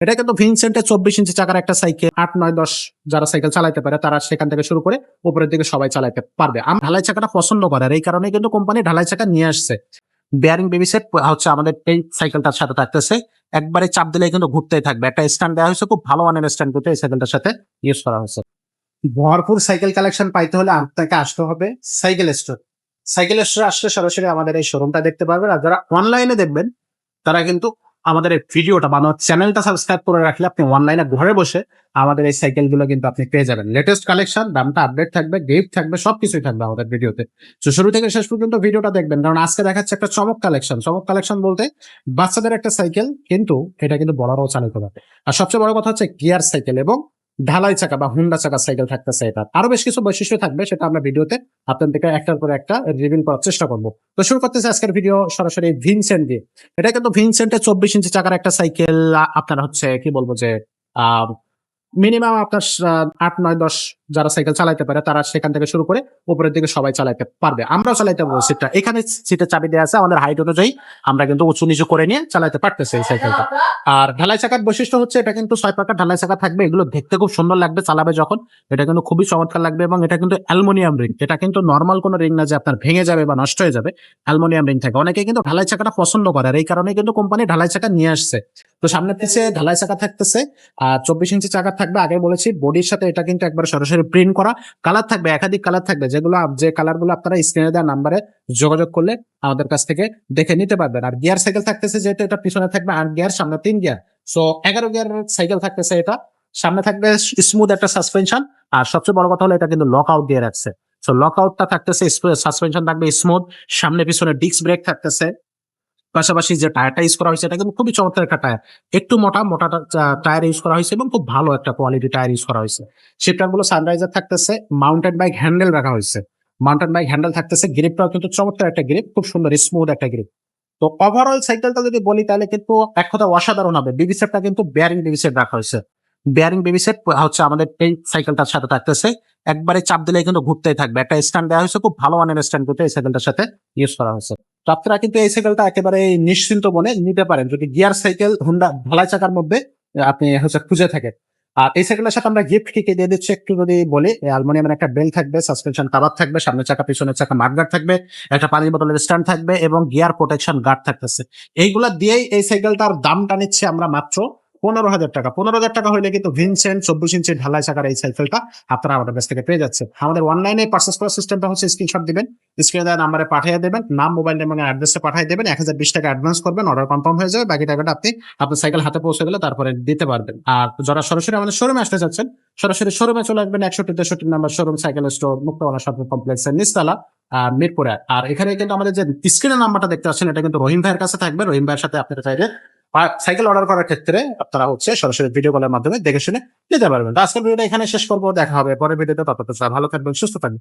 এটা কিন্তু ভিনসেন্টের চব্বিশ ইঞ্চি চাকার একটা সাইকেল। আট, নয়, দশ যারা সাইকেল চালাইতে পারে, তারা সেখান থেকে শুরু করে উপরের দিকে সবাই চালাইতে পারবে। আমি ঢালাই চাকাটা পছন্দ করে আর এই কারণে কিন্তু কোম্পানি ঢালাই চাকা নিয়ে আসছে। বেয়ারিং বেবি সেট হচ্ছে আমাদের এই সাইকেলটার সাথে থাকতেছে। একবারে চাপ দিলে কিন্তু ঘুরতেই থাকবে। একটা স্ট্যান্ড দেওয়া হয়েছে, খুব ভালো মানের স্ট্যান্ড করতে এই সাইকেলটার সাথে ইউজ করা হয়েছে। ভরপুর সাইকেল কালেকশন পাইতে হলে আপনাকে আসতে হবে সাইকেল স্টোর। সাইকেল স্টোর আসলে সরাসরি আমাদের এই শোরুমটা দেখতে পারবেন। আর যারা অনলাইনে দেখবেন, তারা কিন্তু আমাদের এই ভিডিওটা বা আমার চ্যানেলটা সাবস্ক্রাইব করে রাখলে আপনি অনলাইনে ঘরে বসে আমাদের এই সাইকেলগুলো কিন্তু আপনি পেয়ে যাবেন। লেটেস্ট কালেকশন দামটা আপডেট থাকবে গিফট থাকবে, সবকিছুই থাকবে আমাদের ভিডিওতে। তো শুরু থেকে শেষ পর্যন্ত ভিডিওটা দেখবেন, কারণ আজকে দেখাচ্ছে একটা চমক কালেকশন চমক কালেকশন বলতে বাচ্চাদের একটা সাইকেল কিন্তু এটা কিন্তু বলারও চালিত হবে আর সবচেয়ে বড় কথা হচ্ছে গিয়ার সাইকেল এবং ঢালাই চাকা বা হুন্ডা চাকা সাইকেল থাকতেছে এটা। আরও বেশ কিছু বৈশিষ্ট্য থাকবে সেটা আমরা ভিডিওতে আপনাদেরকে একটার পর একটা রিভিল করার চেষ্টা করব। তো শুরু করতেছে আজকের ভিডিও সরাসরি ভিনসেন্ট দিয়ে। এটা কিন্তু ভিনসেন্টের চব্বিশ ইঞ্চি চাকার একটা সাইকেল আপনার হচ্ছে কি বলব যে মিনিমাম আপনার আট, নয়, দশ যারা সাইকেল চালাতে পারে, তারা সেখান থেকে শুরু করে উপরের দিকে সবাই চালাতে পারবে। আমরাও চালাতে পারব সিটটা এখানে সিটের চাবি দেওয়া আছে, আমাদের হাইট অনুযায়ী আমরা কিন্তু উঁচু নিচু করে নিয়ে চালাতে পারতেছি এই সাইকেলটা আর ঢালাই চাকার বৈশিষ্ট্য হচ্ছে, এটা কিন্তু ছয় পাকার ঢালাই চাকা থাকবে। এগুলো দেখতে খুব সুন্দর লাগবে, চালাবে যখন। এটা কিন্তু খুবই চমৎকার লাগবে এবং এটা কিন্তু অ্যালুমিনিয়াম রিং। এটা কিন্তু নর্মাল কোনো রিং না যে আপনার ভেঙে যাবে বা নষ্ট হয়ে যাবে। অ্যালুমিনিয়াম রিং থাকে। অনেকে কিন্তু ঢালাই চাকাটা পছন্দ করে আর এই কারণে কিন্তু কোম্পানি ঢালাই চাকা নিয়ে আসছে। তো সামনের পিছে ঢালাই চাকা থাকতেছে, আর চব্বিশ ইঞ্চি চাকা থাকবে আগে বলেছি বডির সাথে এটা কিন্তু একবার সরাসরি প্রিন্ট করা। কালার থাকবে, একাধিক কালার থাকবে, যেগুলো যে কালারগুলো আপনারা স্ক্রিনে দেওয়া নাম্বারে যোগাযোগ করলে আমাদের কাছ থেকে দেখে নিতে পারবেন। আর গিয়ার সাইকেল থাকতেছে যেহেতু এটা পিছনে থাকবে আট গিয়ার সামনে তিন গিয়ার সো এগারো গিয়ার সাইকেল থাকতেছে এটা। সামনে থাকবে স্মুথ একটা সাসপেনশন আর সবচেয়ে বড় কথা হলো এটা কিন্তু লক আউট দিয়ে রাখছে সো লক আউটটা থাকতেছে সাসপেনশন থাকবে স্মুথ সামনে পিছনে ডিস্ক ব্রেক থাকতেছে। পাশাপাশি যে টায়ারটা ইউজ করা হয়েছে, এটা কিন্তু খুবই চমৎকার একটা টায়ার। একটু মোটা মোটা টায়ার ইউজ করা হয়েছে এবং খুব ভালো একটা কোয়ালিটি টায়ার ইউজ করা হয়েছে। শিফটারগুলো সানরাইজার থাকতেছে মাউন্টেন বাইক হ্যান্ডেল রাখা হয়েছে। মাউন্টেন বাইক হ্যান্ডেল থাকতেছে গ্রিপটাও কিন্তু চমৎকার একটা গ্রিপ খুব সুন্দর স্মুথ একটা গ্রিপ তো ওভারঅল সাইকেলটা যদি বলি, তাহলে কিন্তু এক কথা অসাধারণ হবে। বিবি সেটটা কিন্তু বেয়ারিং বিবি সেট রাখা হয়েছে। বেয়ারিং বিবি সেট হচ্ছে আমাদের এই সাইকেলটার সাথে থাকতেছে। একবারে চাপ দিলে কিন্তু ঘুরতেই থাকবে। একটা স্ট্যান্ড দেওয়া হয়েছে, খুব ভালো মানের স্ট্যান্ড করতে এই সাইকেলটার সাথে ইউজ করা হয়েছে। আপনারা কিন্তু এই সাইকেলটা একেবারে নিশ্চিন্ত মনে নিতে পারেন। যদি গিয়ার সাইকেল হুন্ডা ঢালাই চাকার মধ্যে আপনি হচ্ছে খুঁজে থাকেন। আর এই সাইকেলের সাথে আমরা গিফট কি দিয়ে দিচ্ছি একটু যদি বলি অ্যালমোনিয়ামের একটা বেল থাকবে সাসপেনশন কাবার থাকবে সামনে চাকা, পিছনের চাকা মাঠগার্ড থাকবে, একটা পানির বোতলের স্ট্যান্ড থাকবে এবং গিয়ার প্রোটেকশন গার্ড থাকতেছে। এইগুলা দিয়েই এই সাইকেলটার দামটা নিচ্ছে আমরা মাত্র পনেরো হাজার টাকা। পনেরো হাজার টাকা হলে কিন্তু ভিনসেন্ট, চব্বিশ ইঞ্চি ঢালাই চাকার এই সাইকেলটা আপনারা আমাদের কাছ থেকে পেয়ে যাচ্ছে আমাদের অনলাইনে পার্সেস করার সিস্টেমটা হচ্ছে স্ক্রিনশট দিবেন স্ক্রিনে দেওয়া নাম্বারে পাঠিয়ে দেবেন, নাম মোবাইল এবং অ্যাড্রেসে পাঠিয়ে দেবেন, এক হাজার বিশ টাকা অ্যাডভান্স করবেন অর্ডার কনফার্ম হয়ে যাবে, বাকি টাকাটা আপনি আপনার সাইকেল হাতে পৌঁছে গেলে তারপরে দিতে পারবেন। আর যারা সরাসরি আমাদের শোরুমে আসতে চাচ্ছেন সরাসরি শোরুমে চলে আসবেন একষট্টি তেষট্টি number showroom cycle store Muktabala shopping কমপ্লেক্সের আর মিরপুরে। আর এখানে কিন্তু আমাদের যে স্ক্রিনের নাম্বারটা দেখতে পাচ্ছেন, এটা কিন্তু রহিম ভাইয়ের কাছে থাকবে। রহিম ভাইয়ের সাথে আপনারা চাইলে সাইকেল অর্ডার করার ক্ষেত্রে আপনারা হচ্ছে সরাসরি ভিডিও কলের মাধ্যমে দেখে শুনে নিতে পারবেন। আজকের ভিডিওটা এখানে শেষ করব। দেখা হবে পরের ভিডিওতে ততটা ভালো থাকবেন, সুস্থ থাকবেন।